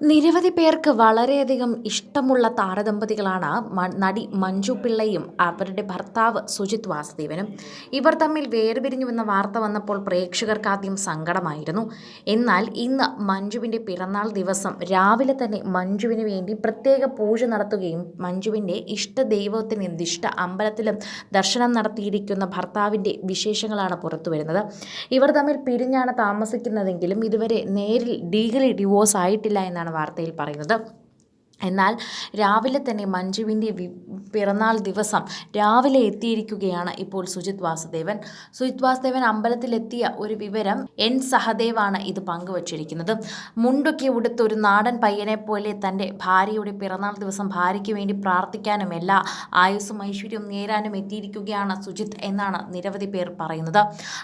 നിരവധി പേർക്ക് വളരെയധികം ഇഷ്ടമുള്ള താരദമ്പതികളാണ് നടി മഞ്ജു പിള്ളയും അവരുടെ ഭർത്താവ് സുജിത് വാസുദേവനും. ഇവർ തമ്മിൽ വേർപിരിഞ്ഞുവെന്ന വാർത്ത വന്നപ്പോൾ പ്രേക്ഷകർക്ക് ആദ്യം സങ്കടമായിരുന്നു. എന്നാൽ ഇന്ന് മഞ്ജുവിന്റെ പിറന്നാൾ ദിവസം രാവിലെ തന്നെ മഞ്ജുവിന് വേണ്ടി പ്രത്യേക പൂജ നടത്തുകയും മഞ്ജുവിന്റെ ഇഷ്ട ദൈവത്തിന് ഇഷ്ട അമ്പലത്തിലും ദർശനം നടത്തിയിരിക്കുന്ന ഭർത്താവിന്റെ വിശേഷങ്ങളാണ് പുറത്തു വരുന്നത്. ഇവർ തമ്മിൽ പിരിഞ്ഞാണ് താമസിക്കുന്നതെങ്കിലും ഇതുവരെ നേരിൽ ലീഗലി ഡിവോഴ്സ് ആയിട്ടില്ല എന്നാണ് വാർത്തയിൽ പറയുന്നത്. എന്നാൽ രാവിലെ തന്നെ മഞ്ജുവിന്റെ പിറന്നാൾ ദിവസം രാവിലെ എത്തിയിരിക്കുകയാണ് ഇപ്പോൾ സുജിത് വാസുദേവൻ. സുജിത് വാസുദേവൻ അമ്പലത്തിലെത്തിയ ഒരു വിവരം എൻ സഹദേവാണ് ഇത് പങ്കുവച്ചിരിക്കുന്നത്. മുണ്ടൊക്കെ ഉടുത്ത് ഒരു നാടൻ പയ്യനെ പോലെ തന്റെ ഭാര്യയുടെ പിറന്നാൾ ദിവസം ഭാര്യയ്ക്ക് വേണ്ടി പ്രാർത്ഥിക്കാനും എല്ലാ ആയുസ്സും ഐശ്വര്യവും നേരാനും എത്തിയിരിക്കുകയാണ് സുജിത് എന്നാണ് നിരവധി പേർ പറയുന്നത്.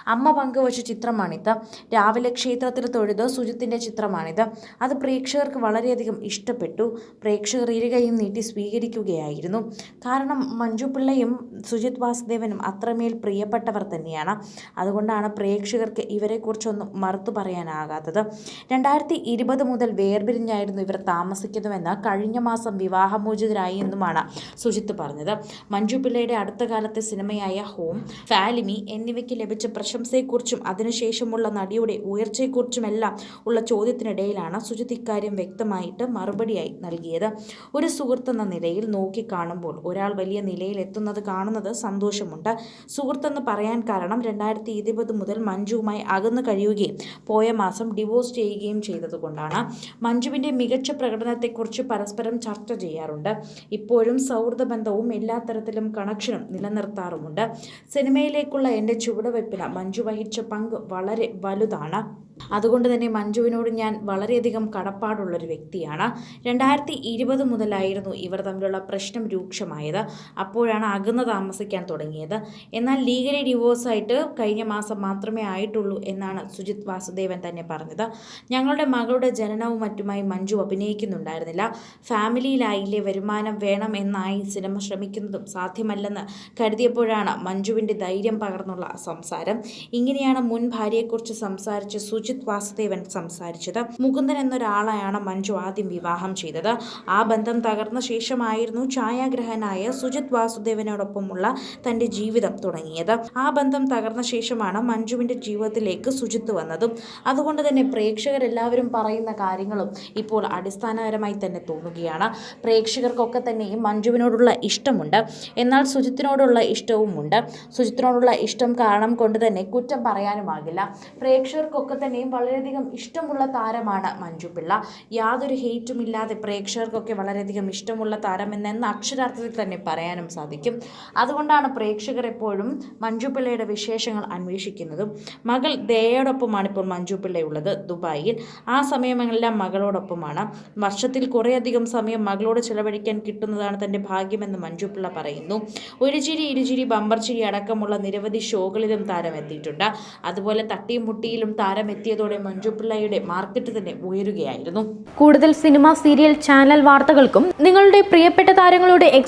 അമ്മ പങ്കുവച്ച ചിത്രമാണിത്. രാവിലെ ക്ഷേത്രത്തിൽ തൊഴുത് സുജിത്തിന്റെ ചിത്രമാണിത്. അത് പ്രേക്ഷകർക്ക് വളരെയധികം ഇഷ്ടപ്പെട്ടു. പ്രേക്ഷകർ ഇരുകയും നീട്ടി സ്വീകരിക്കുകയായിരുന്നു. കാരണം മഞ്ജു പിള്ളയും സുജിത് വാസുദേവനും അത്രമേൽ പ്രിയപ്പെട്ടവർ തന്നെയാണ്. അതുകൊണ്ടാണ് പ്രേക്ഷകർക്ക് ഇവരെക്കുറിച്ചൊന്നും മറുത്തു പറയാനാകാത്തത്. രണ്ടായിരത്തി ഇരുപത് മുതൽ വേർപിരിഞ്ഞായിരുന്നു ഇവർ താമസിക്കുന്നുവെന്ന് കഴിഞ്ഞ മാസം വിവാഹമോചിതരായി എന്നുമാണ് സുജിത്ത് പറഞ്ഞത്. മഞ്ജു പിള്ളയുടെ അടുത്ത കാലത്തെ സിനിമയായ ഹോം ഫാലിമി എന്നിവയ്ക്ക് ലഭിച്ച പ്രശംസയെക്കുറിച്ചും അതിനുശേഷമുള്ള നടിയുടെ ഉയർച്ചയെക്കുറിച്ചുമെല്ലാം ഉള്ള ചോദ്യത്തിനിടയിലാണ് സുജിത് ഇക്കാര്യം വ്യക്തമായിട്ട് മറുപടിയായി നൽകിയത്. ഒരു സുഹൃത്തെന്ന നിലയിൽ നോക്കിക്കാണുമ്പോൾ ഒരാൾ വലിയ നിലയിൽ എത്തുന്നത് കാണുന്നത് സന്തോഷമുണ്ട്. സുഹൃത്തെന്ന് പറയാൻ കാരണം രണ്ടായിരത്തി ഇരുപത് മുതൽ മഞ്ജുവുമായി അകന്നു കഴിയുകയും പോയ മാസം ഡിവോഴ്സ് ചെയ്യുകയും ചെയ്തതുകൊണ്ടാണ്. മഞ്ജുവിന്റെ മികച്ച പ്രകടനത്തെക്കുറിച്ച് പരസ്പരം ചർച്ച ചെയ്യാറുണ്ട്. ഇപ്പോഴും സൗഹൃദ ബന്ധവും എല്ലാ തരത്തിലും കണക്ഷനും നിലനിർത്താറുമുണ്ട്. സിനിമയിലേക്കുള്ള എന്റെ ചുവടുവയ്പ്പിന് മഞ്ജു വഹിച്ച പങ്ക് വളരെ വലുതാണ്. അതുകൊണ്ട് തന്നെ മഞ്ജുവിനോട് ഞാൻ വളരെയധികം കടപ്പാടുള്ളൊരു വ്യക്തിയാണ്. രണ്ടായിരത്തി ഇരുപത് മുതലായിരുന്നു ഇവർ തമ്മിലുള്ള പ്രശ്നം രൂക്ഷമായത് അപ്പോഴാണ് അകന്ന് താമസിക്കാൻ തുടങ്ങിയത്. എന്നാൽ ലീഗലി ഡിവോഴ്സായിട്ട് കഴിഞ്ഞ മാസം മാത്രമേ ആയിട്ടുള്ളൂ എന്നാണ് സുജിത് വാസുദേവൻ തന്നെ പറഞ്ഞത്. ഞങ്ങളുടെ മകളുടെ ജനനവും മറ്റുമായി മഞ്ജു അഭിനയിക്കുന്നുണ്ടായിരുന്നില്ല. ഫാമിലിയിലായില്ലേ വരുമാനം വേണം എന്നായി സിനിമ ശ്രമിക്കുന്നതും സാധ്യമല്ലെന്ന് കരുതിയപ്പോഴാണ് മഞ്ജുവിന്റെ ധൈര്യം പകർന്നുള്ള സംസാരം. ഇങ്ങനെയാണ് മുൻ ഭാര്യയെക്കുറിച്ച് സംസാരിച്ച് സുജിത് വാസുദേവൻ സംസാരിച്ചത്. മുകുന്ദൻ എന്നൊരാളെയാണ് മഞ്ജു ആദ്യം വിവാഹം ചെയ്തത്. ആ ബന്ധം തകർന്ന ശേഷമായിരുന്നു ഛായാഗ്രഹനായ സുജിത് വാസുദേവനോടൊപ്പമുള്ള തന്റെ ജീവിതം തുടങ്ങിയത്. ആ ബന്ധം തകർന്ന ശേഷമാണ് മഞ്ജുവിന്റെ ജീവിതത്തിലേക്ക് സുജിത്ത് വന്നതും. അതുകൊണ്ട് തന്നെ പ്രേക്ഷകരെല്ലാവരും പറയുന്ന കാര്യങ്ങളും ഇപ്പോൾ അടിസ്ഥാനപരമായി തന്നെ തോന്നുകയാണ്. പ്രേക്ഷകർക്കൊക്കെ തന്നെ മഞ്ജുവിനോടുള്ള ഇഷ്ടമുണ്ട്. എന്നാൽ സുജിത്തിനോടുള്ള ഇഷ്ടവുമുണ്ട്. സുജിത്തിനോടുള്ള ഇഷ്ടം കാരണം കൊണ്ട് തന്നെ കുറ്റം പറയാനുമാകില്ല പ്രേക്ഷകർക്കൊക്കെ തന്നെയും വളരെയധികം ഇഷ്ടമുള്ള താരമാണ് മഞ്ജു പിള്ള യാതൊരു ഹെയ്റ്റും ഇല്ലാതെ പ്രേക്ഷകർക്കൊക്കെ വളരെയധികം ഇഷ്ടമുള്ള താരം എന്ന അക്ഷരാർത്ഥത്തിൽ തന്നെ പറയാനും സാധിക്കും. അതുകൊണ്ടാണ് പ്രേക്ഷകർ എപ്പോഴും മഞ്ജു പിള്ളയുടെ വിശേഷങ്ങൾ അന്വേഷിക്കുന്നതും. മകൾ ദയോടൊപ്പമാണ് ഇപ്പോൾ മഞ്ജു പിള്ളയുള്ളത് ദുബായിൽ. ആ സമയമെല്ലാം മകളോടൊപ്പമാണ്. വർഷത്തിൽ കുറേയധികം സമയം മകളോട് ചിലവഴിക്കാൻ കിട്ടുന്നതാണ് തന്റെ ഭാഗ്യമെന്ന് മഞ്ജു പിള്ള പറയുന്നു. ഒരു ചിരി ഇരുചിരി ബമ്പർ ചിരി അടക്കമുള്ള നിരവധി ഷോകളിലും താരം എത്തിയിട്ടുണ്ട് അതുപോലെ തട്ടിയും മുട്ടിയിലും താരം എത്തിയതോടെ മഞ്ജു പിള്ളയുടെ മാർക്കറ്റ് തന്നെ ഉയരുകയായിരുന്നു. കൂടുതൽ സിനിമ സീരിയൽ ചാനൽ വാർത്തകൾക്കും നിങ്ങളുടെ പ്രിയപ്പെട്ട താരങ്ങളുടെ